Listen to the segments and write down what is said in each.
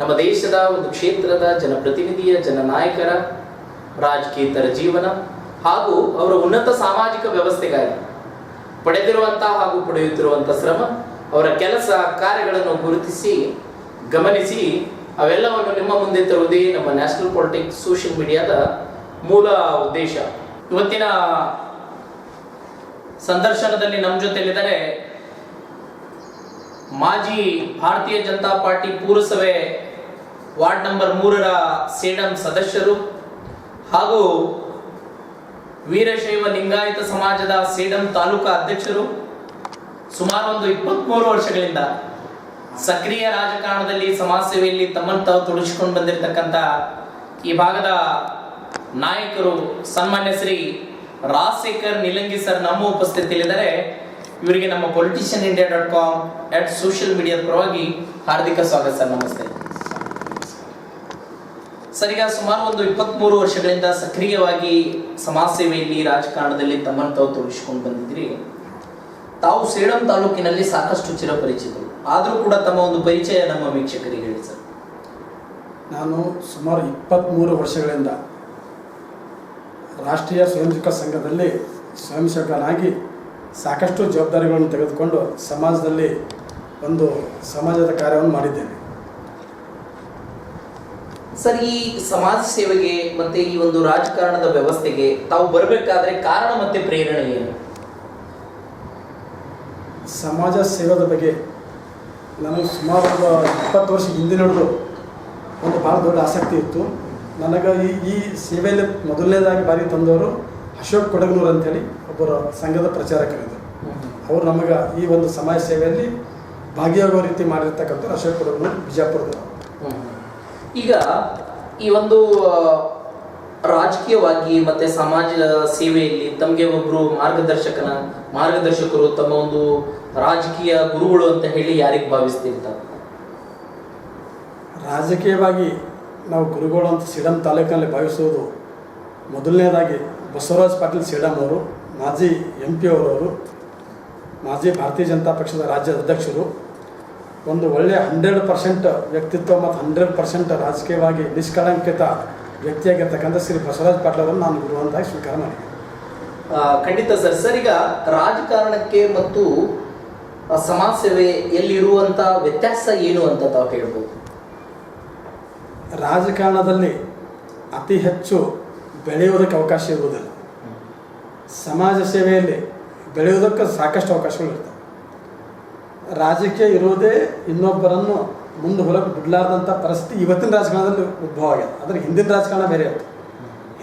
ನಮ್ಮ ದೇಶದ ಒಂದು ಕ್ಷೇತ್ರದ ಜನಪ್ರತಿನಿಧಿಯ, ಜನನಾಯಕರ ರಾಜಕೀಯತರ ಜೀವನ ಹಾಗೂ ಅವರ ಉನ್ನತ ಸಾಮಾಜಿಕ ವ್ಯವಸ್ಥೆಗಾಗಿ ಪಡೆದಿರುವಂತಹ ಹಾಗೂ ಪಡೆಯುತ್ತಿರುವಂತಹ ಶ್ರಮ, ಅವರ ಕೆಲಸ ಕಾರ್ಯಗಳನ್ನು ಗುರುತಿಸಿ, ಗಮನಿಸಿ ಅವೆಲ್ಲವನ್ನು ನಿಮ್ಮ ಮುಂದೆ ತರುವುದೇ ನಮ್ಮ ನ್ಯಾಷನಲ್ ಪಾಲಿಟಿಕ್ಸ್ ಸೋಷಿಯಲ್ ಮೀಡಿಯಾದ ಮೂಲ ಉದ್ದೇಶ. ಇವತ್ತಿನ ಸಂದರ್ಶನದಲ್ಲಿ ನಮ್ಮ ಜೊತೆಲಿದ್ದಾರೆ ಮಾಜಿ ಭಾರತೀಯ ಜನತಾ ಪಾರ್ಟಿ ಪುರಸಭೆ ವಾರ್ಡ್ ನಂಬರ್ ಮೂರರ ಸೇಡಂ ಸದಸ್ಯರು ಹಾಗೂ ವೀರಶೈವ ಲಿಂಗಾಯತ ಸಮಾಜದ ಸೇಡಂ ತಾಲೂಕಾ ಅಧ್ಯಕ್ಷರು ಸುಮಾರು ಒಂದು ಇಪ್ಪತ್ಮೂರು ವರ್ಷಗಳಿಂದ ಸಕ್ರಿಯ ರಾಜಕಾರಣದಲ್ಲಿ ಸಮಾಜ ಸೇವೆಯಲ್ಲಿ ತಮ್ಮನ್ನು ತಾವು ತೊಡಗಿಸಿಕೊಂಡು ಬಂದಿರತಕ್ಕಂಥ ಈ ಭಾಗದ ನಾಯಕರು ಸನ್ಮಾನ್ಯ ಶ್ರೀ ರಾಜಶೇಖರ್ ನಿಲಂಗಿ ಸರ್ ನಮ್ಮ ಉಪಸ್ಥಿತಿಯಲ್ಲಿದ್ದಾರೆ. ಇವರಿಗೆ ನಮ್ಮ politician India dot com at social ಮೀಡಿಯಾದ ಪರವಾಗಿ ಹಾರ್ದಿಕ ಸ್ವಾಗತ ಸರ್, ನಮಸ್ತೆ. ಸರ್ ಈಗ ಸುಮಾರು ಒಂದು ಇಪ್ಪತ್ಮೂರು ವರ್ಷಗಳಿಂದ ಸಕ್ರಿಯವಾಗಿ ಸಮಾಜ ಸೇವೆಯಲ್ಲಿ ರಾಜಕಾರಣದಲ್ಲಿ ತಮ್ಮನ್ನು ತಾವು ತೊಡಗಿಸಿಕೊಂಡು ಬಂದಿದ್ರಿ ತಾವು ಸೇಡಂ ತಾಲೂಕಿನಲ್ಲಿ ಸಾಕಷ್ಟು ಚಿರಪರಿಚಿತರು. ಆದರೂ ಕೂಡ ತಮ್ಮ ಒಂದು ಪರಿಚಯ ನಮ್ಮ ವೀಕ್ಷಕರಿಗೆ ಹೇಳಿ ಸರ್. ನಾನು ಸುಮಾರು ಇಪ್ಪತ್ತ್ಮೂರು ವರ್ಷಗಳಿಂದ ರಾಷ್ಟ್ರೀಯ ಸ್ವಯಂ ಸೇವಕ ಸಂಘದಲ್ಲಿ ಸ್ವಯಂ ಸೇವಕನಾಗಿ ಸಾಕಷ್ಟು ಜವಾಬ್ದಾರಿಗಳನ್ನು ತೆಗೆದುಕೊಂಡು ಸಮಾಜದಲ್ಲಿ ಒಂದು ಸಮಾಜದ ಕಾರ್ಯವನ್ನು ಮಾಡಿದ್ದೇನೆ. ಸರ್, ಈ ಸಮಾಜ ಸೇವೆಗೆ ಮತ್ತೆ ಈ ಒಂದು ರಾಜಕಾರಣದ ವ್ಯವಸ್ಥೆಗೆ ತಾವು ಬರಬೇಕಾದ್ರೆ ಕಾರಣ ಮತ್ತೆ ಪ್ರೇರಣೆ ಏನು? ಸಮಾಜ ಸೇವೆದ ಬಗ್ಗೆ ನನಗೆ ಸುಮಾರು ಒಂದು ಇಪ್ಪತ್ತು ವರ್ಷ ಹಿಂದಿನದು ಒಂದು ಭಾಳ ದೊಡ್ಡ ಆಸಕ್ತಿ ಇತ್ತು. ನನಗೆ ಈ ಈ ಸೇವೆಯಲ್ಲಿ ಮೊದಲನೇದಾಗಿ ಬಾರಿ ತಂದವರು ಅಶೋಕ್ ಕೊಡಗನೂರು ಅಂತೇಳಿ ಒಬ್ಬರ ಸಂಘದ ಪ್ರಚಾರಕರಿದ್ದರು. ಅವರು ನಮಗೆ ಈ ಒಂದು ಸಮಾಜ ಸೇವೆಯಲ್ಲಿ ಭಾಗಿಯಾಗುವ ರೀತಿ ಮಾಡಿರ್ತಕ್ಕಂಥ ಅಶೋಕ್ ಕೊಡಗನೂರು, ಬಿಜಾಪುರದವರು. ಈಗ ಈ ಒಂದು ರಾಜಕೀಯವಾಗಿ ಮತ್ತೆ ಸಮಾಜ ಸೇವೆಯಲ್ಲಿ ತಮಗೆ ಒಬ್ರು ಮಾರ್ಗದರ್ಶಕನ, ಮಾರ್ಗದರ್ಶಕರು ತಮ್ಮ ಒಂದು ರಾಜಕೀಯ ಗುರುಗಳು ಅಂತ ಹೇಳಿ ಯಾರಿಗೆ ಭಾವಿಸ್ತಿರ್ತಾರೆ ರಾಜಕೀಯವಾಗಿ ನಾವು ಗುರುಗಳು ಅಂತ ಸಿಡಂ ತಾಲೂಕಿನಲ್ಲಿ ಭಾವಿಸುವುದು ಮೊದಲನೇದಾಗಿ ಬಸವರಾಜ್ ಪಾಟೀಲ್ ಸಿಡಂ ಅವರು, ಮಾಜಿ ಎಂ ಪಿ ಅವರವರು, ಮಾಜಿ ಭಾರತೀಯ ಜನತಾ ಪಕ್ಷದ ರಾಜ್ಯ ಅಧ್ಯಕ್ಷರು ಒಂದು ಒಳ್ಳೆಯ ಹಂಡ್ರೆಡ್ ಪರ್ಸೆಂಟ್ ವ್ಯಕ್ತಿತ್ವ ಮತ್ತು ಹಂಡ್ರೆಡ್ ಪರ್ಸೆಂಟ್ ರಾಜಕೀಯವಾಗಿ ನಿಷ್ಕಳಂಕಿತ ವ್ಯಕ್ತಿಯಾಗಿರ್ತಕ್ಕಂಥ ಶ್ರೀ ಬಸವರಾಜ್ ಪಾಟೀಲ್ ಅವರನ್ನು ನಾನು ಗುರುವಂತಾಗಿ ಸ್ವೀಕಾರ ಮಾಡಿದೆ ಖಂಡಿತ ಸರ್. ಸರ್ ಈಗ ರಾಜಕಾರಣಕ್ಕೆ ಮತ್ತು ಸಮಾಜ ಸೇವೆ ಇರುವಂತ ವ್ಯತ್ಯಾಸ ಏನು ಅಂತ ತಾವು ಹೇಳ್ಬೋದು? ರಾಜಕಾರಣದಲ್ಲಿ ಅತಿ ಹೆಚ್ಚು ಬೆಳೆಯುವುದಕ್ಕೆ ಅವಕಾಶ ಇರುವುದಿಲ್ಲ. ಸಮಾಜ ಸೇವೆಯಲ್ಲಿ ಬೆಳೆಯುವುದಕ್ಕೆ ಸಾಕಷ್ಟು ಅವಕಾಶಗಳು ಇರ್ತವೆ. ರಾಜಕೀಯ ಇರೋದೇ ಇನ್ನೊಬ್ಬರನ್ನು ಮುಂದೆ ಹೊಲಕ್ಕೆ ಬಿಡಲಾರ್ದಂಥ ಪರಿಸ್ಥಿತಿ ಇವತ್ತಿನ ರಾಜಕಾರಣದಲ್ಲಿ ಉದ್ಭವ ಆಗ್ಯದ ಆದರೆ ಹಿಂದಿನ ರಾಜಕಾರಣ ಬೇರೆ ಇತ್ತು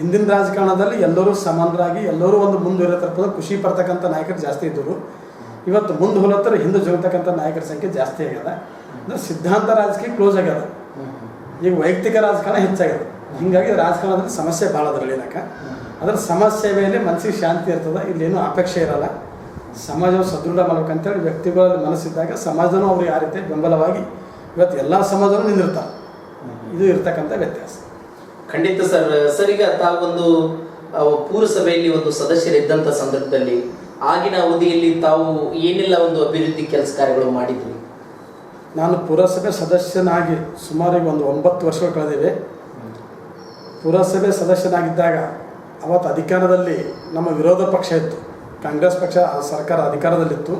ಹಿಂದಿನ ರಾಜಕಾರಣದಲ್ಲಿ ಎಲ್ಲರೂ ಸಮಾನರಾಗಿ, ಎಲ್ಲರೂ ಒಂದು ಮುಂದುವರಿತಕ್ಕಂಥ ಖುಷಿ ಪಡ್ತಕ್ಕಂಥ ನಾಯಕರು ಜಾಸ್ತಿ ಇದ್ದರು. ಇವತ್ತು ಮುಂದೆ ಹೊಲತ್ತರ ಹಿಂದೆ ಜೋಗ್ತಕ್ಕಂಥ ನಾಯಕರ ಸಂಖ್ಯೆ ಜಾಸ್ತಿ ಆಗ್ಯದ ಅಂದರೆ ಸಿದ್ಧಾಂತ ರಾಜಕೀಯ ಕ್ಲೋಸ್ ಆಗ್ಯದ ಈಗ ವೈಯಕ್ತಿಕ ರಾಜಕಾರಣ ಹೆಚ್ಚಾಗಿದೆ. ಹೀಗಾಗಿ ರಾಜಕಾರಣದಲ್ಲಿ ಸಮಸ್ಯೆ ಭಾಳ ಅದರಲ್ಲಿ ಅದರ ಸಮಸ್ಯೆ ಮೇಲೆ ಮನಸ್ಸಿಗೆ ಶಾಂತಿ ಇರ್ತದೆ, ಇಲ್ಲೇನು ಅಪೇಕ್ಷೆ ಇರಲ್ಲ. ಸಮಾಜವನ್ನು ಸದೃಢ ಮಾಡ್ಬೇಕಂತೇಳಿ ವ್ಯಕ್ತಿಗಳ ಮನಸ್ಸಿದ್ದಾಗ ಸಮಾಜನೂ ಅವ್ರಿಗೆ ಆ ರೀತಿ ಬೆಂಬಲವಾಗಿ ಇವತ್ತು ಎಲ್ಲ ಸಮಾಜನೂ ನಿಂದಿರ್ತಾರೆ. ಇದು ಇರ್ತಕ್ಕಂಥ ವ್ಯತ್ಯಾಸ. ಖಂಡಿತ ಸರ್ ಸರ್ ಈಗ ತಾವೊಂದು ಪೂರಸಭೆಯಲ್ಲಿ ಒಂದು ಸದಸ್ಯರಿದ್ದಂಥ ಸಂದರ್ಭದಲ್ಲಿ ಆಗಿನ ಅವಧಿಯಲ್ಲಿ ತಾವು ಏನೆಲ್ಲ ಒಂದು ಅಭಿವೃದ್ಧಿ ಕೆಲಸ ಕಾರ್ಯಗಳು ಮಾಡಿದ್ವಿ ನಾನು ಪುರಸಭೆ ಸದಸ್ಯನಾಗಿ ಸುಮಾರು ಒಂದು ಒಂಬತ್ತು ವರ್ಷಗಳು ಕಳೆದಿವೆ ಪುರಸಭೆ ಸದಸ್ಯನಾಗಿದ್ದಾಗ ಅವತ್ತು ಅಧಿಕಾರದಲ್ಲಿ ನಮ್ಮ ವಿರೋಧ ಪಕ್ಷ ಇತ್ತು. ಕಾಂಗ್ರೆಸ್ ಪಕ್ಷ ಸರ್ಕಾರ ಅಧಿಕಾರದಲ್ಲಿತ್ತು.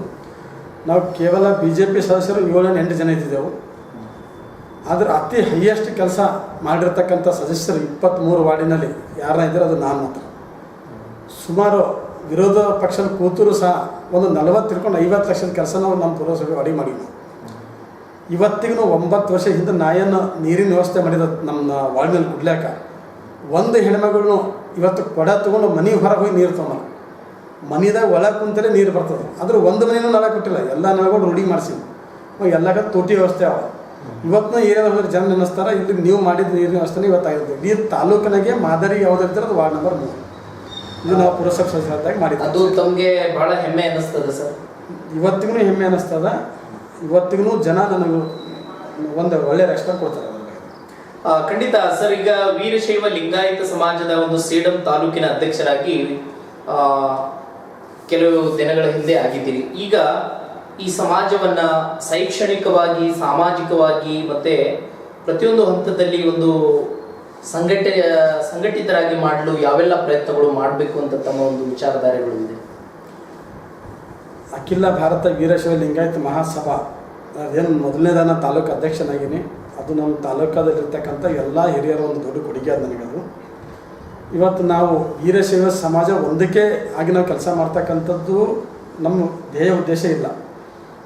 ನಾವು ಕೇವಲ ಬಿ ಜೆ ಪಿ ಸದಸ್ಯರು ಏಳು ಎಂಟು ಜನ ಇದ್ದಿದ್ದೆವು. ಆದರೆ ಅತಿ ಹೈಯೆಸ್ಟ್ ಕೆಲಸ ಮಾಡಿರ್ತಕ್ಕಂಥ ಸದಸ್ಯರು ಇಪ್ಪತ್ತ್ಮೂರು ವಾರ್ಡಿನಲ್ಲಿ ಯಾರನ್ನ ಇದ್ದರೆ ಅದು ನಾನು ಮಾತ್ರ. ಸುಮಾರು ವಿರೋಧ ಪಕ್ಷದ ಕೂತರು ಸಹ ಒಂದು ನಲವತ್ತು ತಿಳ್ಕೊಂಡು ಐವತ್ತು ಲಕ್ಷದ ಕೆಲಸ ನಾವು ನಮ್ಮ ಪುರಸಭೆ ಅಡಿ ಮಾಡಿದ್ವಿ ಇವತ್ತಿಗೂ ಒಂಬತ್ತು ವರ್ಷ ಹಿಂದೆ ನಾಯನ್ನು ನೀರಿನ ವ್ಯವಸ್ಥೆ ಮಾಡಿದ ನಮ್ಮ ವಾರ್ಡಿನಲ್ಲಿ ಕುಡ್ಲಾಕ ಒಂದು ಹೆಣ್ಮಗಳನ್ನು ಇವತ್ತು ಕೊಡ ತೊಗೊಂಡು ಮನೆ ಹೊರಗೆ ಹೋಗಿ ನೀರು ತೊಗೊಂಬಲ್ಲ ಮನಿದಾಗ ಒಳಗೆ ಕುಂತಲೇ ನೀರು ಬರ್ತದೆ. ಆದ್ರೆ ಒಂದು ಮನೆಯೂ ನಳ ಕೊಟ್ಟಿಲ್ಲ. ಎಲ್ಲ ನಳಗಳು ರೂಢಿ ಮಾಡಿಸಿವಿ ಎಲ್ಲಾಗ ತೋಟಿ ವ್ಯವಸ್ಥೆ ಅವ. ಇವತ್ತಿನ ಏರಿಯಾದ ಹೋದ್ರೆ ಜನ ನೆನೆಸ್ತಾರೆ. ಇಲ್ಲಿ ನೀವು ಮಾಡಿದ ನೀರಿನ ವ್ಯವಸ್ಥೆ ಇವತ್ತು ಆಗಿರ್ತದೆ ಈ ತಾಲೂಕಿನಾಗೆ ಮಾದರಿ ಯಾವುದಿರ್ತಾರೆ ಅದು ವಾರ್ಡ್ ನಂಬರ್ ಮೂರು. ಇದು ನಾವು ಪುರಸಭೆ ಸದಸ್ಯರಾಗಿ ಅದು ತಮಗೆ ಭಾಳ ಹೆಮ್ಮೆ ಅನ್ನಿಸ್ತದೆ ಸರ್. ಇವತ್ತಿಗೂ ಹೆಮ್ಮೆ ಅನ್ನಿಸ್ತದ. ಇವತ್ತಿಗೂ ಜನ ನನಗೆ ಒಂದು ಒಳ್ಳೆ ರಕ್ಷಣೆ ಕೊಡ್ತಾರೆ ಖಂಡಿತ ಸರ್ ಈಗ ವೀರಶೈವ ಲಿಂಗಾಯತ ಸಮಾಜದ ಒಂದು ಸೇಡಂ ತಾಲೂಕಿನ ಅಧ್ಯಕ್ಷರಾಗಿ ಕೆಲವು ದಿನಗಳ ಹಿಂದೆ ಆಗಿದ್ದೀರಿ. ಈಗ ಈ ಸಮಾಜವನ್ನ ಶೈಕ್ಷಣಿಕವಾಗಿ, ಸಾಮಾಜಿಕವಾಗಿ ಮತ್ತೆ ಪ್ರತಿಯೊಂದು ಹಂತದಲ್ಲಿ ಒಂದು ಸಂಘಟ ಸಂಘಟಿತರಾಗಿ ಮಾಡಲು ಯಾವೆಲ್ಲ ಪ್ರಯತ್ನಗಳು ಮಾಡಬೇಕು ಅಂತ ತಮ್ಮ ಒಂದು ವಿಚಾರಧಾರೆಗಳು ಇದೆ? ಅಖಿಲ ಭಾರತ ವೀರಶೈವ ಲಿಂಗಾಯತ ಮಹಾಸಭಾ. ಅದೇನು ಮೊದಲನೇದಾನ ತಾಲೂಕು ಅಧ್ಯಕ್ಷನಾಗೀನಿ. ಅದು ನಮ್ಮ ತಾಲೂಕದಲ್ಲಿರ್ತಕ್ಕಂಥ ಎಲ್ಲ ಹಿರಿಯರ ಒಂದು ದೊಡ್ಡ ಕೊಡುಗೆ ಅದು ನನಗದು. ಇವತ್ತು ನಾವು ವೀರಶೈವ ಸಮಾಜ ಒಂದಕ್ಕೆ ಆಗಿ ನಾವು ಕೆಲಸ ಮಾಡ್ತಕ್ಕಂಥದ್ದು ನಮ್ಮ ಧ್ಯೇಯ ಉದ್ದೇಶ ಇಲ್ಲ.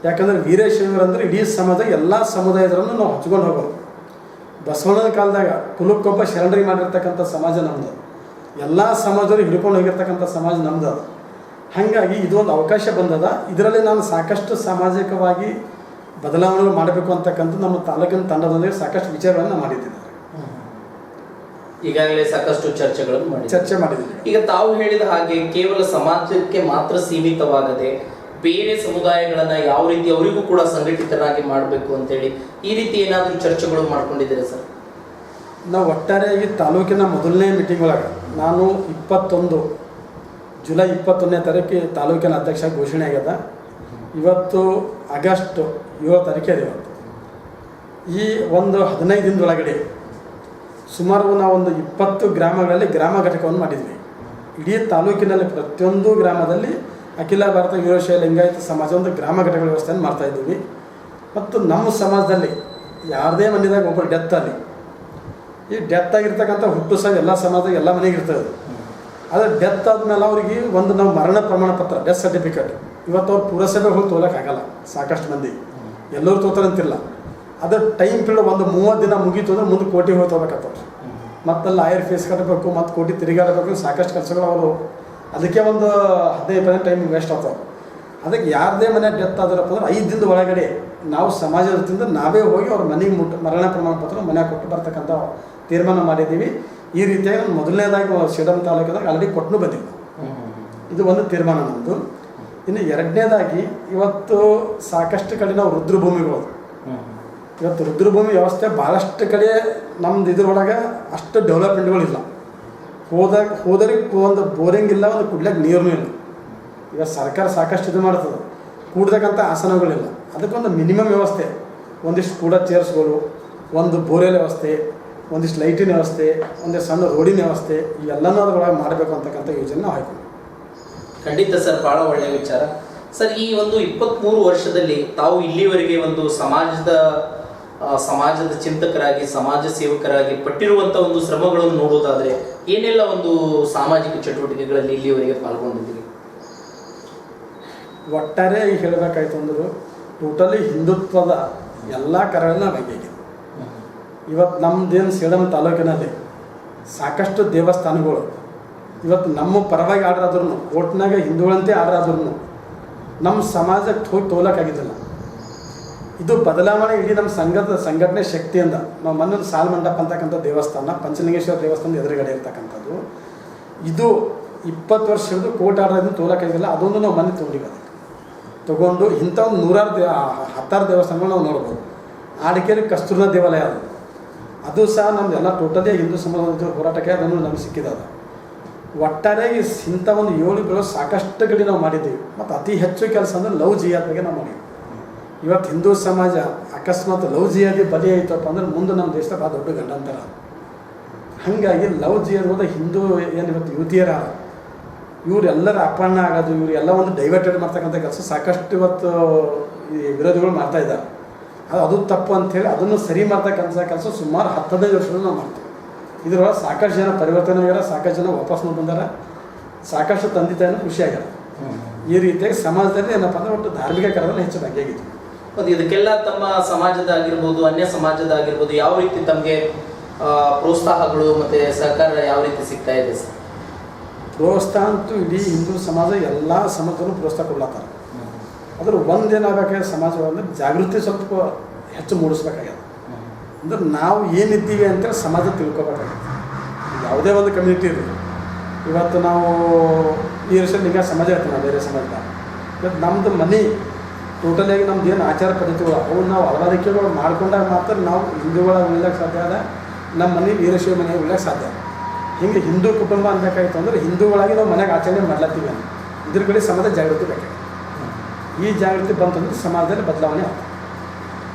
ಯಾಕಂದರೆ ವೀರಶೈವರಂದ್ರೆ ಇಡೀ ಸಮಾಜ, ಎಲ್ಲ ಸಮುದಾಯದರನ್ನು ನಾವು ಹಚ್ಕೊಂಡು ಹೋಗೋದು. ಬಸವಣ್ಣನ ಕಾಲದಾಗ ಕುಲಕ್ಕೊಬ್ಬ ಶರಣರಿ ಮಾಡಿರ್ತಕ್ಕಂಥ ಸಮಾಜ ನಮ್ಮದು ಎಲ್ಲ ಸಮಾಜದವರು ಹಿಡ್ಕೊಂಡು ಹೋಗಿರ್ತಕ್ಕಂಥ ಸಮಾಜ ನಮ್ಮದು ಅದು. ಹಾಗಾಗಿ ಇದು ಒಂದು ಅವಕಾಶ ಬಂದದ. ಇದರಲ್ಲಿ ನಾನು ಸಾಕಷ್ಟು ಸಾಮಾಜಿಕವಾಗಿ ಬದಲಾವಣೆಗಳು ಮಾಡಬೇಕು ಅಂತಕ್ಕಂಥ ನಮ್ಮ ತಾಲೂಕಿನ ತಂಡದೊಂದಿಗೆ ಸಾಕಷ್ಟು ವಿಚಾರಗಳನ್ನು ಮಾಡಿದ್ದೀನಿ. ಈಗಾಗಲೇ ಸಾಕಷ್ಟು ಚರ್ಚೆಗಳನ್ನು ಮಾಡಿ ಚರ್ಚೆ ಮಾಡಿದ್ದೀನಿ ಈಗ ತಾವು ಹೇಳಿದ ಹಾಗೆ ಕೇವಲ ಸಮಾಜಕ್ಕೆ ಮಾತ್ರ ಸೀಮಿತವಾಗದೆ ಬೇರೆ ಸಮುದಾಯಗಳನ್ನ ಯಾವ ರೀತಿ ಅವರಿಗೂ ಕೂಡ ಸಂಘಟಿತರಾಗಿ ಮಾಡಬೇಕು ಅಂತೇಳಿ ಈ ರೀತಿ ಏನಾದರೂ ಚರ್ಚೆಗಳು ಮಾಡ್ಕೊಂಡಿದ್ದೀರಾ ಸರ್? ನಾವು ಒಟ್ಟಾರೆಯಾಗಿ ತಾಲೂಕಿನ ಮೊದಲನೇ ಮೀಟಿಂಗ್ ಒಳಗೆ ನಾನು ಇಪ್ಪತ್ತೊಂದು ಜುಲೈ ಇಪ್ಪತ್ತೊಂದನೇ ತಾರೀಕು ತಾಲೂಕಿನ ಅಧ್ಯಕ್ಷ ಘೋಷಣೆ ಆಗ್ಯದ. ಇವತ್ತು ಆಗಸ್ಟ್ ಏಳು ತಾರೀಕು ಇವತ್ತು. ಈ ಒಂದು ಹದಿನೈದು ದಿನದೊಳಗಡೆ ಸುಮಾರು ನಾವು ಒಂದು ಇಪ್ಪತ್ತು ಗ್ರಾಮಗಳಲ್ಲಿ ಗ್ರಾಮ ಘಟಕವನ್ನು ಮಾಡಿದ್ವಿ. ಇಡೀ ತಾಲೂಕಿನಲ್ಲಿ ಪ್ರತಿಯೊಂದು ಗ್ರಾಮದಲ್ಲಿ ಅಖಿಲ ಭಾರತ ವೀರಶೈವ ಲಿಂಗಾಯತ ಸಮಾಜ ಒಂದು ಗ್ರಾಮ ಘಟಕಗಳ ವ್ಯವಸ್ಥೆಯನ್ನು ಮಾಡ್ತಾ ಇದ್ದೀವಿ. ಮತ್ತು ನಮ್ಮ ಸಮಾಜದಲ್ಲಿ ಯಾರದೇ ಮನೆದಾಗ ಒಬ್ಬರು ಡೆತ್ ಅಲ್ಲಿ ಈ ಡೆತ್ ಆಗಿರ್ತಕ್ಕಂಥ ಹುಟ್ಟು ಸಹ ಎಲ್ಲ ಸಮಾಜದಾಗ ಎಲ್ಲ ಮನೆಗೆ ಇರ್ತದೆ. ಆದರೆ ಡೆತ್ ಆದಮೇಲೆ ಅವ್ರಿಗೆ ಒಂದು ನಾವು ಮರಣ ಪ್ರಮಾಣ ಪತ್ರ, ಡೆತ್ ಸರ್ಟಿಫಿಕೇಟ್. ಇವತ್ತು ಅವ್ರು ಪುರಸಭೆ ಹೋಗಿ ತೊಗೊಳಕ್ಕಾಗಲ್ಲ ಸಾಕಷ್ಟು ಮಂದಿ. ಎಲ್ಲರೂ ತೋತಾರಂತಿಲ್ಲ. ಅದ್ರ ಟೈಮ್ ಪೀರಿಯಡ್ ಒಂದು ಮೂವತ್ತು ದಿನ ಮುಗೀತು ಅಂದ್ರೆ ಮುಂದೆ ಕೋಟಿ ಹೋಗಿ ತೊಗೋಬೇಕಾಗ್ತವ್ರು ಮತ್ತೆ ಲಾಯರ್ ಫೀಸ್ ಕಟ್ಟಬೇಕು ಮತ್ತು ಕೋಟಿ ತಿರುಗಾಡಬೇಕು ಸಾಕಷ್ಟು ಕೆಲಸಗಳು ಅವರು ಅದಕ್ಕೆ ಒಂದು ಹದಿನೈದು ಪರ್ಸೆಂಟ್ ಟೈಮ್ ವೇಸ್ಟ್ ಆಗ್ತಾವೆ ಅದಕ್ಕೆ ಯಾರದೇ ಮನೆ ಡೆತ್ ಆದ್ರಪ್ಪ ಅಂದ್ರೆ ಐದು ದಿನದ ಒಳಗಡೆ ನಾವು ಸಮಾಜದ ವತಿಯಿಂದ ನಾವೇ ಹೋಗಿ ಅವ್ರ ಮನೆಗೆ ಮುಟ್ಟ ಮರಣ ಪ್ರಮಾಣ ಪತ್ರ ಮನೆಗೆ ಕೊಟ್ಟು ಬರ್ತಕ್ಕಂಥ ತೀರ್ಮಾನ ಮಾಡಿದ್ದೀವಿ. ಈ ರೀತಿಯಾಗಿ ಮೊದಲನೇದಾಗಿ ಸಿಡಮ್ ತಾಲೂಕಿದಾಗ ಆಲ್ರೆಡಿ ಕೊಟ್ಟು ಬಂದಿವಿ ಇದು ಒಂದು ತೀರ್ಮಾನ ನಮ್ಮದು ಇನ್ನು ಎರಡನೇದಾಗಿ ಇವತ್ತು ಸಾಕಷ್ಟು ಕಡೆ ನಾವು ರುದ್ರಭೂಮಿಗಳು. ಇವತ್ತು ರುದ್ರಭೂಮಿ ವ್ಯವಸ್ಥೆ ಭಾಳಷ್ಟು ಕಡೆ ನಮ್ದು ಇದ್ರೊಳಗೆ ಅಷ್ಟು ಡೆವಲಪ್ಮೆಂಟ್ಗಳಿಲ್ಲ ಹೋದಾಗ ಹೋದರಿಗೆ ಒಂದು ಬೋರಿಂಗ್ ಇಲ್ಲ, ಒಂದು ಕುಡ್ಲಿಕ್ಕೆ ನೀರೂ ಇಲ್ಲ. ಈಗ ಸರ್ಕಾರ ಸಾಕಷ್ಟು ಇದು ಮಾಡ್ತದೆ. ಕೂಡ್ತಕ್ಕಂಥ ಆಸನಗಳಿಲ್ಲ. ಅದಕ್ಕೊಂದು ಮಿನಿಮಮ್ ವ್ಯವಸ್ಥೆ. ಒಂದಿಷ್ಟು ಕೂಡ ಚೇರ್ಸ್ಗಳು, ಒಂದು ಬೋರೆಲ್ ವ್ಯವಸ್ಥೆ, ಒಂದಿಷ್ಟು ಲೈಟಿನ ವ್ಯವಸ್ಥೆ, ಒಂದಿಷ್ಟು ಸಣ್ಣ ರೋಡಿನ ವ್ಯವಸ್ಥೆ, ಇವೆಲ್ಲನೂ ಅದರೊಳಗೆ ಮಾಡಬೇಕು ಅಂತಕ್ಕಂಥ ಯೋಜನೆ ನಾವು ಖಂಡಿತ ಸರ್ ಭಾಳ ಒಳ್ಳೆಯ ವಿಚಾರ. ಸರ್, ಈ ಒಂದು ಇಪ್ಪತ್ತ್ಮೂರು ವರ್ಷದಲ್ಲಿ ತಾವು ಇಲ್ಲಿವರೆಗೆ ಒಂದು ಸಮಾಜದ ಸಮಾಜದ ಚಿಂತಕರಾಗಿ, ಸಮಾಜ ಸೇವಕರಾಗಿ ಪಟ್ಟಿರುವಂಥ ಒಂದು ಶ್ರಮಗಳನ್ನು ನೋಡೋದಾದರೆ ಏನೆಲ್ಲ ಒಂದು ಸಾಮಾಜಿಕ ಚಟುವಟಿಕೆಗಳಲ್ಲಿ ಇಲ್ಲಿವರೆಗೆ ಪಾಲ್ಗೊಂಡಿದ್ದೀರಿ? ಒಟ್ಟಾರೆ ಹೇಳಬೇಕಾಯ್ತು ಅಂದ್ರೆ, ಟೋಟಲಿ ಹಿಂದುತ್ವದ ಎಲ್ಲ ಕರಗಳನ್ನ ಬಗೆಗೆ ಇವತ್ತು ನಮ್ಮದೇನು ಸೇಡಂ ತಾಲೂಕಿನಲ್ಲಿ ಸಾಕಷ್ಟು ದೇವಸ್ಥಾನಗಳು. ಇವತ್ತು ನಮ್ಮ ಪರವಾಗಿ ಆಡ್ರಾದ್ರೂ ಕೋರ್ಟ್ನಾಗ ಹಿಂದೂಗಳಂತೆ ಆಡ್ರಾದ್ರೂ ನಮ್ಮ ಸಮಾಜಕ್ಕೆ ಹೋಗಿ ತೋಲಕ್ಕಾಗಿದ್ದಿಲ್ಲ. ಇದು ಬದಲಾವಣೆ ಇಡೀ ನಮ್ಮ ಸಂಘದ ಸಂಘಟನೆ ಶಕ್ತಿಯಿಂದ ನಾವು ಮನ್ನೊಂದು ಸಾಲ ಮಂಟಪ ಅಂತಕ್ಕಂಥ ದೇವಸ್ಥಾನ, ಪಂಚಲಿಂಗೇಶ್ವರ ದೇವಸ್ಥಾನದ ಎದುರುಗಡೆ ಇರ್ತಕ್ಕಂಥದ್ದು. ಇದು ಇಪ್ಪತ್ತು ವರ್ಷ ಹಿಡಿದು ಕೋರ್ಟ್ ಆರ್ಡರ್ ಇದಿಲ್ಲ ಅದೊಂದು ನಾವು ಮನೆ ತೊಗೊಂಡಿವಿ ಅದಕ್ಕೆ ತಗೊಂಡು ಇಂಥ ಒಂದು ನೂರಾರು ದೇ ಹತ್ತಾರು ದೇವಸ್ಥಾನಗಳು ನಾವು ನೋಡ್ಬೋದು. ಆಡಿಕೆಯಲ್ಲಿ ಕಸ್ತೂರ್ನ ದೇವಾಲಯ ಅದು. ಅದು ಸಹ ನಮ್ದು ಎಲ್ಲ ಟೋಟಲಿ ಹಿಂದೂ ಸಮಾಜದ ಹೋರಾಟಕ್ಕೆ ಅದನ್ನು ನಮ್ಗೆ ಸಿಕ್ಕಿದೆ ಅದು ಒಟ್ಟಾರೆಯಾಗಿ ಇಂಥ ಒಂದು ಏಳು ಬೆಳೆ ಸಾಕಷ್ಟು ಕಡೆ ನಾವು ಮಾಡಿದ್ದೀವಿ. ಮತ್ತು ಅತಿ ಹೆಚ್ಚು ಕೆಲಸ ಅಂದರೆ ಲವ್ ಜಿಯಾದ ಬಗ್ಗೆ ನಾವು ಮಾಡಿದ್ವಿ ಇವತ್ತು ಹಿಂದೂ ಸಮಾಜ ಅಕಸ್ಮಾತ್ ಲವ್ ಜಿಯಾದಿ ಬಲಿ ಆಯಿತಪ್ಪ ಅಂದ್ರೆ ಮುಂದೆ ನಮ್ಮ ದೇಶದ ಭಾಳ ದೊಡ್ಡ ಗಂಡಂತರ. ಹಾಗಾಗಿ ಲವ್ ಜಿಯಾದ ಹೋದ ಹಿಂದೂ ಏನು ಇವತ್ತು ಯುವತಿಯರ ಇವರೆಲ್ಲರ ಅಪಹರಣ ಆಗೋದು ಇವರೆಲ್ಲ ಎಲ್ಲ ಒಂದು ಡೈವರ್ಟೆಡ್ ಮಾಡ್ತಕ್ಕಂಥ ಕೆಲಸ ಸಾಕಷ್ಟು ಇವತ್ತು ಈ ವಿರೋಧಿಗಳು ಮಾಡ್ತಾ ಇದ್ದಾರೆ. ಅದು ಅದು ತಪ್ಪು ಅಂಥೇಳಿ ಅದನ್ನು ಸರಿ ಮಾಡ್ತಕ್ಕಂಥ ಕೆಲಸ ಸುಮಾರು ಹತ್ತು ಹದಿನೈದು ನಾವು ಮಾಡ್ತೀವಿ. ಇದರೊಳಗೆ ಸಾಕಷ್ಟು ಜನ ಪರಿವರ್ತನೆ ಆಗ್ಯಾರ ಸಾಕಷ್ಟು ಜನ ವಾಪಸ್ ಬಂದಾರ ಸಾಕಷ್ಟು ತಂದೆ ತಾಯಿನೂ ಖುಷಿ ಈ ರೀತಿಯಾಗಿ ಸಮಾಜದಲ್ಲಿ ಏನಪ್ಪ ಅಂದ್ರೆ ಒಟ್ಟು ಧಾರ್ಮಿಕ ಕರದಲ್ಲಿ ಹೆಚ್ಚು ಬಗೆಯಾಗಿತ್ತು ಮತ್ತು ಇದಕ್ಕೆಲ್ಲ ತಮ್ಮ ಸಮಾಜದಾಗಿರ್ಬೋದು, ಅನ್ಯ ಸಮಾಜದಾಗಿರ್ಬೋದು ಯಾವ ರೀತಿ ತಮಗೆ ಪ್ರೋತ್ಸಾಹಗಳು ಮತ್ತೆ ಸಹಕಾರ ಯಾವ ರೀತಿ ಸಿಗ್ತಾ ಇದೆ ಸರ್? ಪ್ರೋತ್ಸಾಹ ಅಂತೂ ಇಡೀ ಹಿಂದೂ ಸಮಾಜ ಎಲ್ಲ ಸಮಾಜದಲ್ಲೂ ಪ್ರೋತ್ಸಾಹ ಕೊಡ್ಲತ್ತಾರೆ. ಅದ್ರ ಒಂದೇನಾಗಬೇಕಾದ್ರೆ ಸಮಾಜ ಅಂದ್ರೆ ಜಾಗೃತಿ ಸ್ವಲ್ಪ ಹೆಚ್ಚು ಮೂಡಿಸ್ಬೇಕಾಗ್ಯದ. ಅಂದ್ರೆ ನಾವು ಏನಿದ್ದೀವಿ ಅಂತೇಳಿ ಸಮಾಜ ತಿಳ್ಕೊಬೇಕಾಗುತ್ತೆ ಯಾವುದೇ ಒಂದು ಕಮ್ಯುನಿಟಿ ಇರಲಿ. ಇವತ್ತು ನಾವು ಈ ವರ್ಷ ನಿಮಗೆ ಸಮಾಜ ಇರ್ತೀವಿ ನಾವು ಬೇರೆ ಸಮಾಜದಾಗ. ಇವತ್ತು ನಮ್ಮದು ಮನೆ ಟೋಟಲಿಯಾಗಿ ನಮ್ದು ಏನು ಆಚಾರ ಪದ್ಧತಿಗಳು ಅವು ನಾವು ಅಳವಡಿಕೆಗಳು ಮಾಡ್ಕೊಂಡಾಗ ಮಾತ್ರ ನಾವು ಹಿಂದೂಗಳಾಗಿ ಉಳಿಲಕ್ಕೆ ಸಾಧ್ಯ ಅದ ನಮ್ಮ ಮನೆ ವೀರಶೈವ ಮನೆಗೆ ಉಳಿಲಕ್ಕೆ ಸಾಧ್ಯ ಹಿಂಗೆ ಹಿಂದೂ ಕುಟುಂಬ ಅನ್ಬೇಕಾಯ್ತು ಅಂದ್ರೆ ಹಿಂದೂಗಳಾಗಿ ನಾವು ಮನೆಗೆ ಆಚರಣೆ ಮಾಡ್ಲತ್ತೀವಿ ಅಂತ ಇದ್ರ ಕಡೆ ಸಮಾಜ ಜಾಗೃತಿ ಬೇಕಾಗಿದೆ ಈ ಜಾಗೃತಿ ಬಂತಂದ್ರೆ ಸಮಾಜದಲ್ಲಿ ಬದಲಾವಣೆ ಆಗ್ತದೆ.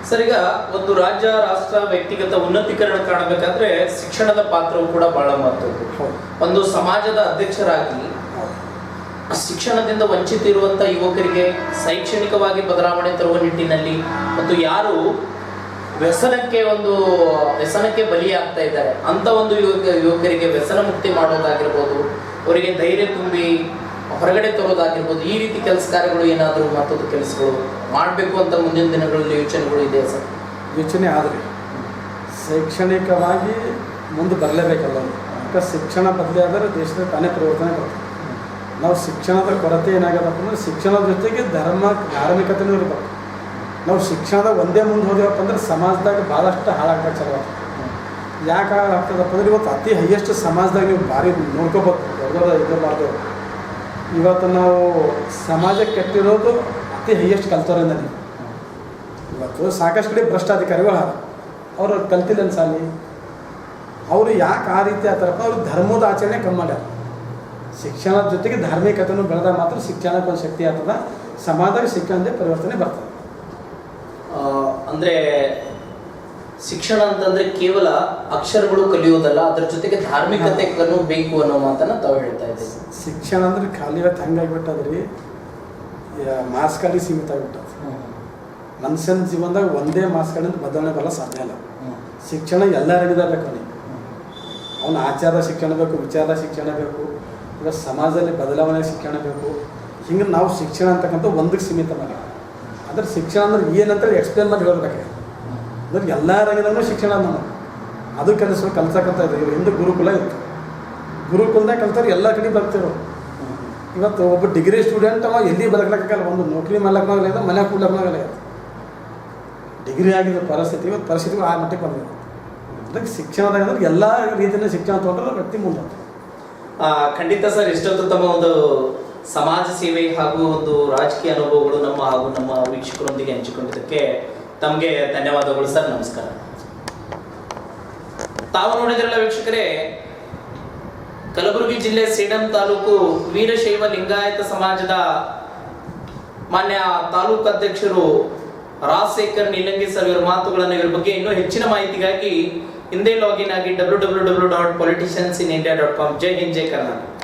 ಸರ್ ಈಗ ಒಂದು ರಾಜ್ಯ ರಾಷ್ಟ್ರ ವ್ಯಕ್ತಿಗತ ಉನ್ನತೀಕರಣ ಕಾಣಬೇಕಾದ್ರೆ ಶಿಕ್ಷಣದ ಪಾತ್ರವು ಕೂಡ ಬಹಳ ಮಹತ್ವದ್ದು. ಒಂದು ಸಮಾಜದ ಅಧ್ಯಕ್ಷರಾಗಿ ಶಿಕ್ಷಣದಿಂದ ವಂಚಿತ ಇರುವಂತ ಯುವಕರಿಗೆ ಶೈಕ್ಷಣಿಕವಾಗಿ ಬದಲಾವಣೆ ತರುವ ನಿಟ್ಟಿನಲ್ಲಿ ಮತ್ತು ಯಾರು ವ್ಯಸನಕ್ಕೆ ಒಂದು ವ್ಯಸನಕ್ಕೆ ಬಲಿಯಾಗ್ತಾ ಇದ್ದಾರೆ, ಅಂತ ಒಂದು ಯುವಕ, ಯುವಕರಿಗೆ ವ್ಯಸನ ಮುಕ್ತಿ ಮಾಡೋದಾಗಿರ್ಬೋದು, ಅವರಿಗೆ ಧೈರ್ಯ ತುಂಬಿ ಹೊರಗಡೆ ತರೋದಾಗಿರ್ಬೋದು, ಈ ರೀತಿ ಕೆಲಸ ಕಾರ್ಯಗಳು ಏನಾದರೂ ಮತ್ತೊಂದು ಕೆಲಸಗಳು ಮಾಡಬೇಕು ಅಂತ ಮುಂದಿನ ದಿನಗಳಲ್ಲಿ ಯೋಚನೆಗಳು ಇದೆ ಸರ್? ಯೋಚನೆ ಆದರೆ ಶೈಕ್ಷಣಿಕವಾಗಿ ಮುಂದೆ ಬರಲೇಬೇಕಲ್ಲ. ಶಿಕ್ಷಣ ಬದಲಾದರೆ ದೇಶದ ತಾನೇ ಪರಿವರ್ತನೆ ಬರ್ತದೆ. ನಾವು ಶಿಕ್ಷಣದ ಕೊರತೆ ಏನಾಗಬೇಕು ಅಂದ್ರೆ ಶಿಕ್ಷಣದ ಜೊತೆಗೆ ಧರ್ಮ, ಧಾರ್ಮಿಕತೆನೂ ಇರಬೇಕು. ನಾವು ಶಿಕ್ಷಣದ ಒಂದೇ ಮುಂದೆ ಹೋದೇವಪ್ಪ ಅಂದ್ರೆ ಸಮಾಜದಾಗ ಭಾಳಷ್ಟು ಹಾಳಾಗ್ತಾ ಚಲೋ ಯಾಕೆ ಹಾಳಾಗ್ತದಪ್ಪ ಅಂದ್ರೆ ಇವತ್ತು ಅತಿ ಹೈಯೆಸ್ಟ್ ಸಮಾಜದಾಗ ನೀವು ಭಾರಿ ನೋಡ್ಕೋಬೇಕು. ದೊಡ್ಡ ಇರಬಾರ್ದು ಇವತ್ತು ನಾವು ಸಮಾಜಕ್ಕೆ ಕೆಟ್ಟಿರೋದು ಅತಿ ಹೈಯೆಸ್ಟ್ ಕಲ್ತೋರಿಂದ ನೀವು. ಇವತ್ತು ಸಾಕಷ್ಟು ಕಡೆ ಭ್ರಷ್ಟಾಧಿಕಾರಿಗಳು ಅವರು ಕಲ್ತಿಲ್ಲ ಅನ್ಸಾಲಿ. ಅವರು ಯಾಕೆ ಆ ರೀತಿ ಆತಾರಪ್ಪ, ಅವ್ರು ಧರ್ಮದ ಆಚರಣೆ ಕಮ್ಮಿ ಮಾಡ್ಯಾರ. ಶಿಕ್ಷಣದ ಜೊತೆಗೆ ಧಾರ್ಮಿಕತೆಯನ್ನು ಬೆಳೆದ ಮಾತ್ರ ಶಿಕ್ಷಣಕ್ಕೆ ಒಂದು ಶಕ್ತಿ ಆಗ್ತದ. ಸಮಾಜದ ಶಿಕ್ಷಣದೇ ಪರಿವರ್ತನೆ ಬರ್ತದೆ. ಅಂದರೆ ಶಿಕ್ಷಣ ಅಂತಂದ್ರೆ ಕೇವಲ ಅಕ್ಷರಗಳು ಕಲಿಯೋದಲ್ಲ ಅದರ ಜೊತೆಗೆ ಧಾರ್ಮಿಕತೆ ಕಲಿಯೋ ಬೇಕು ಅನ್ನೋ ಮಾತನ್ನ ತಾವು ಹೇಳ್ತಾ ಇದ್ದೀವಿ ಶಿಕ್ಷಣ ಅಂದ್ರೆ ಖಾಲಿ ಇವತ್ತು ಹೆಂಗಾಗ್ಬಿಟ್ಟದ್ರಿ ಮಾಸ್ಕಲ್ಲಿ ಸೀಮಿತ ಆಗ್ಬಿಟ್ಟದ. ಮನುಷ್ಯನ ಜೀವನದಾಗ ಒಂದೇ ಕಾರ್ಡಿಂದ ಬದಲಾವಣೆ ಬರಲ್ಲ ಸಾಧ್ಯ ಇಲ್ಲ. ಶಿಕ್ಷಣ ಎಲ್ಲರಿಗಿದ ಬೇಕು ಅವನಿಗೆ. ಅವನ ಆಚಾರ ಶಿಕ್ಷಣ ಬೇಕು ವಿಚಾರ ಶಿಕ್ಷಣ ಬೇಕು. ಈಗ ಸಮಾಜದಲ್ಲಿ ಬದಲಾವಣೆ ಶಿಕ್ಷಣ ಬೇಕು. ಹಿಂಗೆ ನಾವು ಶಿಕ್ಷಣ ಅಂತಕ್ಕಂಥ ಒಂದಕ್ಕೆ ಸೀಮಿತ ಮಾಡಿ ಅಂದ್ರೆ ಶಿಕ್ಷಣ ಅಂದ್ರೆ ಏನಂತ ಎಕ್ಸ್ಪ್ಲೇನ್ ಮಾಡಿ ಹೇಳ್ಬೇಕಾಗಿದೆ ಅಂದ್ರೆ ಎಲ್ಲ ರಂಗದಲ್ಲೂ ಶಿಕ್ಷಣ ನಾನು ಅದು ಕೆಲಸ ಕಲ್ಸಕ್ಕಂತ ಇದೆ ಇವ್ರು ಹಿಂದೆ ಗುರುಕುಲ ಇತ್ತು. ಗುರುಕುಲದಾಗ ಕಲ್ತಾರೆ ಎಲ್ಲ ಕಡೆ ಬರ್ತಿರೋ ಇವತ್ತು ಒಬ್ಬ ಡಿಗ್ರಿ ಸ್ಟೂಡೆಂಟ್ ಅವ ಎಲ್ಲಿ ಬದುಕಲಾಗಲ್ಲ ಒಂದು ನೌಕರಿ ಮಾಡ್ಲಕ್ಕನಾಗಲ್ಲ ಮನೆ ಕೂಡ್ಲಕ್ಕನಾಗಲ್ಲ ಡಿಗ್ರಿ ಆಗಿರೋ ಪರಿಸ್ಥಿತಿ ಇವತ್ತು ಪರಿಸ್ಥಿತಿಗಳು ಆ ಮಟ್ಟಿಗೆ ಬಂದಿದೆ. ಅದಕ್ಕೆ ಶಿಕ್ಷಣದಾಗ ಅಂದ್ರೆ ಎಲ್ಲ ರೀತಿಯ ಶಿಕ್ಷಣ ತೊಗೊಂಡ್ರೆ ವ್ಯಕ್ತಿ ಮುಂದೆ ಖಂಡಿತ ಸರ್ ಇಷ್ಟೊತ್ತು ತಮ್ಮ ಒಂದು ಸಮಾಜ ಸೇವೆ ಹಾಗೂ ಒಂದು ರಾಜಕೀಯ ಅನುಭವಗಳು ನಮ್ಮ ಹಾಗೂ ನಮ್ಮ ವೀಕ್ಷಕರೊಂದಿಗೆ ಹಂಚಿಕೊಂಡಿದ್ದಕ್ಕೆ ತಮಗೆ ಧನ್ಯವಾದಗಳು ಸರ್, ನಮಸ್ಕಾರ. ತಾವು ನೋಡಿದ್ರಲ್ಲ ವೀಕ್ಷಕರೇ, ಕಲಬುರಗಿ ಜಿಲ್ಲೆ ಸೇಡಂ ತಾಲೂಕು ವೀರಶೈವ ಲಿಂಗಾಯತ ಸಮಾಜದ ಮಾನ್ಯ ತಾಲೂಕು ಅಧ್ಯಕ್ಷರು ರಾಜಶೇಖರ್ ನೀಲಂಗಿ ಸರ್, ಇವರ ಮಾತುಗಳನ್ನು ಇವರ ಬಗ್ಗೆ ಇನ್ನೂ ಹೆಚ್ಚಿನ ಮಾಹಿತಿಗಾಗಿ ಹಿಂದೆ ಲಾಗಿನ್ ಆಗಿ W W W dot politicians in India dot com Jai Hind Jai Karnataka